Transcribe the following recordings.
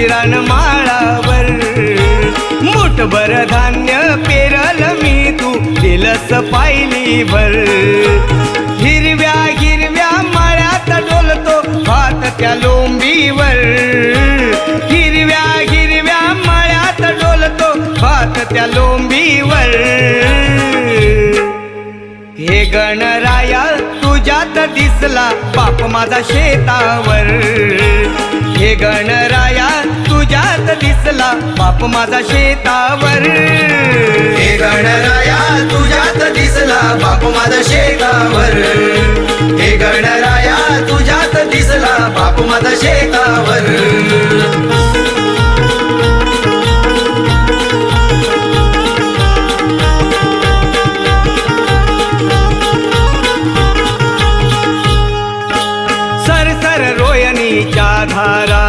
किराण माळावर. मोठभर धान्य पेरल मी तू दिलस पाहिली भर हिरव्या हिरव्या माळ्यात डोलतो भात त्या लोंबीवर. हिरव्या हिरव्या माळ्यात डोलतो भात त्या लोंबीवर. हे गणराया तुझ्यात दिसला बाप माझा शेतावर. हे गणराया तुझ्यात दिसला. बाप माझा शेतावर. हे गणराया तुझ्यात दिसला. बाप माझा शेतावर. हे गणराया तुझ्यात दिसला. बाप माझा धारा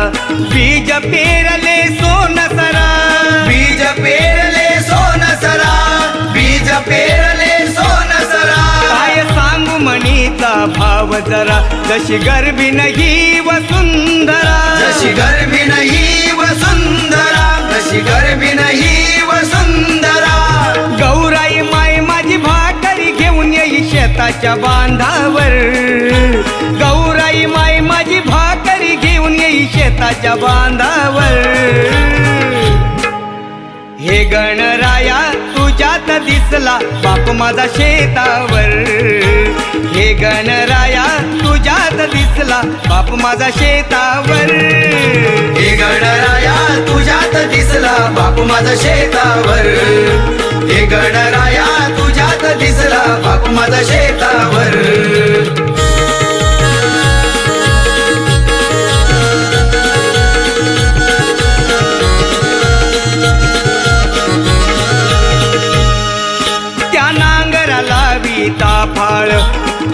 बीज पेरले सोनसरा बीज पेरले सोन सरा. बीज पेरले सोन सरा. काय सांगू म्हणीचा भाव जरा जशी गर्भी नाही वसुंधरा जशी गर्भी नाही वसुंधरा जशी गर्भी नाही वसुंधरा गौराई माय माझी भाकरी घेऊन येई शेताच्या बांधावर. येई बांधावर. हे गणराया तुझ्यात दिसला बाप माझा शेतावर. हे गणराया तुझ्यात दिसला बाप माझा शेतावर. हे गणराया तुझ्यात दिसला बाप माझा शेतावर. हे गणराया तुझ्यात दिसला बाप माझा शेतावर.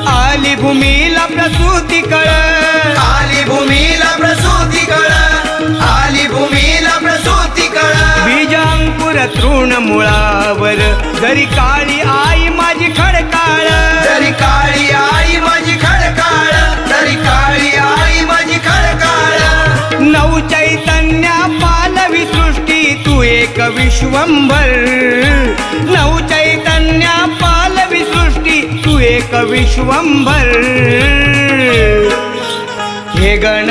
आली भूमीला प्रसूती कळ. आली भूमीला प्रसूती कळ. आली भूमीला प्रसूती कळ. बीज अंकुर तृण मुळावर जरी काळी आई माझी खडकाळ. जरी काळी आई माझी खडकाळ जरी काळी आई माझी खडकाळ. नऊ चैतन्या पालवी सृष्टी तू एक विश्वंभर. नऊ एक विश्वंभर हे गण